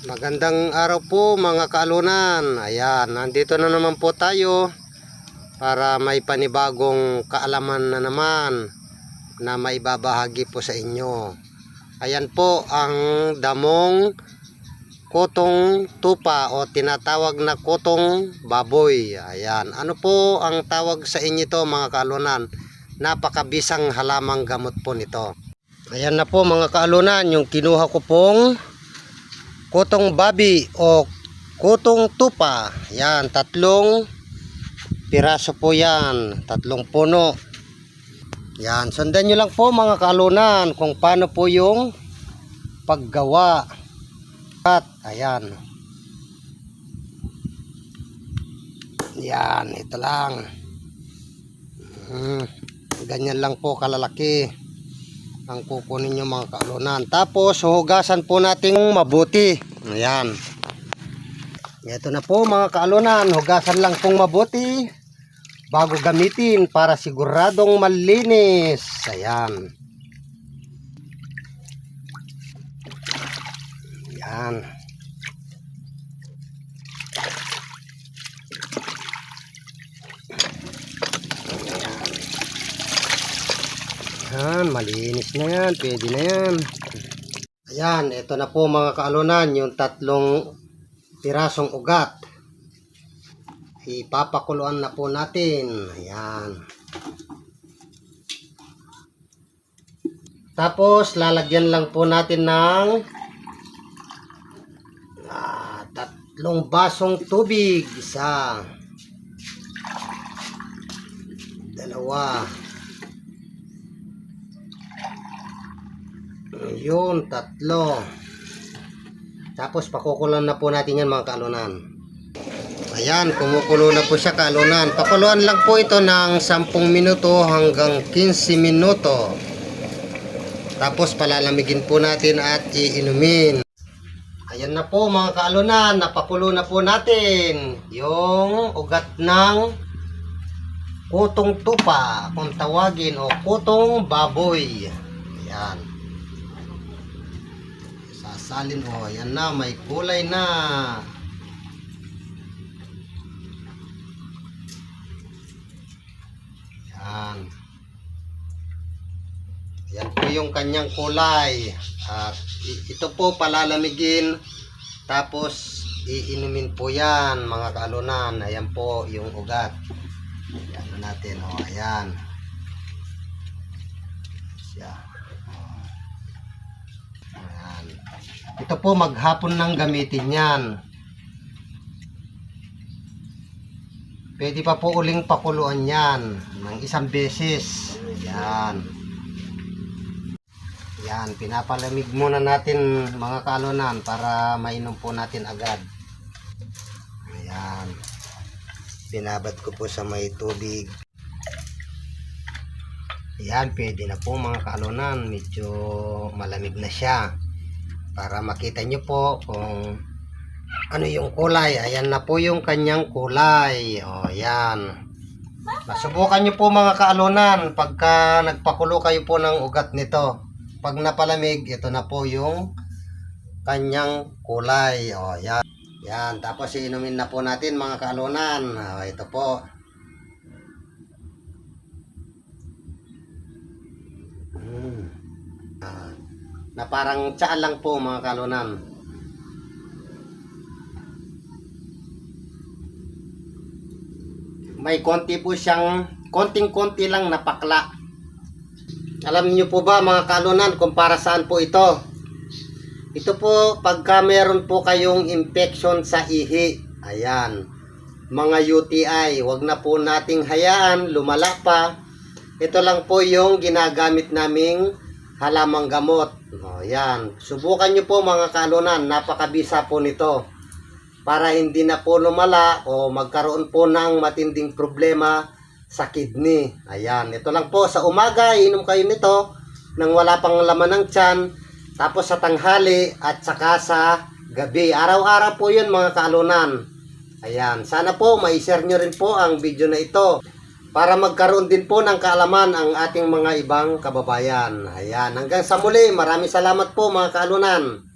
Magandang araw po mga kaalunan. Ayan, nandito na naman po tayo para may panibagong kaalaman na naman na maibabahagi po sa inyo. Ayan po ang damong kotong tupa o tinatawag na kotong baboy. Ayan, ano po ang tawag sa inyo to mga kaalunan? Napakabisang halamang gamot po nito. Ayan na po mga kaalunan, yung kinuha ko pong kotong babi o kotong tupa. Yan, tatlong piraso po yan. Tatlong puno. Yan, sundan nyo lang po mga kalunan kung paano po yung paggawa. At, ayan. Yan, ito lang. Hmm, ganyan lang po kalalaki ang kukunin nyo mga kalunan. Tapos, huhugasan po natin mabuti. Ayan. Ito na po mga kalunan. Hugasan lang pong mabuti bago gamitin para siguradong malinis. Ayan. Ayan. Yan, malinis na yan. Pwede na yan. Ayan, ito na po mga kaalunan, yung tatlong pirasong ugat. Ipapakuluan na po natin. Ayan. Tapos, lalagyan lang po natin ng ah, tatlong basong tubig. Isa. Dalawa. Yun, tatlo. Tapos pakukulan na po natin yan mga kalunan. Ayan, kumukulo na po siya kalunan. Pakuluan lang po ito ng 10 minuto hanggang 15 minuto. Tapos palalamigin po natin at iinumin. Ayan na po mga kaalunan, napakulo na po natin yung ugat ng kutong tupa, kung tawagin, o kutong baboy. Ayan. Sasalin o, ayan na, may kulay na. Ayan. Yan po yung kanyang kulay. At ito po palalamigin. Tapos iinumin po yan mga kaalunan. Ayan po yung ugat. Ayan na natin. O, ayan. Siya. O. Ayan. Ito po maghapon nang gamitin yan. Pwede pa po uling pakuluan yan ng isang beses. Ayan. Yan, pinapalamig muna natin mga kalunan para mainom po natin agad. Ayan. Binabad ko po sa may tubig. Ayan, pwede na po mga kalunan. Medyo malamig na siya. Para makita nyo po kung ano yung kulay. Ayan na po yung kanyang kulay. O, ayan. Masubukan nyo po mga kaalunan pagka nagpakulo kayo po ng ugat nito. Pag napalamig, ito na po yung kanyang kulay. O, yan. Yan. Tapos iinumin na po natin mga kaalunan. O, ito po. Na parang tsaan lang po mga kaalunan. May konti po siyang, konting-konti lang na pakla. Alam niyo po ba mga kalunan kung para saan po ito? Ito po pagka meron po kayong infection sa ihi. Ayan. Mga UTI, wag na po nating hayaan lumala pa. Ito lang po yung ginagamit naming halamang gamot. O, yan. Subukan nyo po mga kalunan, napakabisa po nito. Para hindi na po lumala o magkaroon po ng matinding problema sa kidney. Ayan, ito lang po sa umaga, inom kayo nito nang wala pang laman ng tiyan. Tapos sa tanghali at saka sa gabi. Araw-araw po yun mga kaalunan. Ayan, sana po mai-share nyo rin po ang video na ito para magkaroon din po ng kaalaman ang ating mga ibang kababayan. Ayan, hanggang sa muli, maraming salamat po mga kaalunan.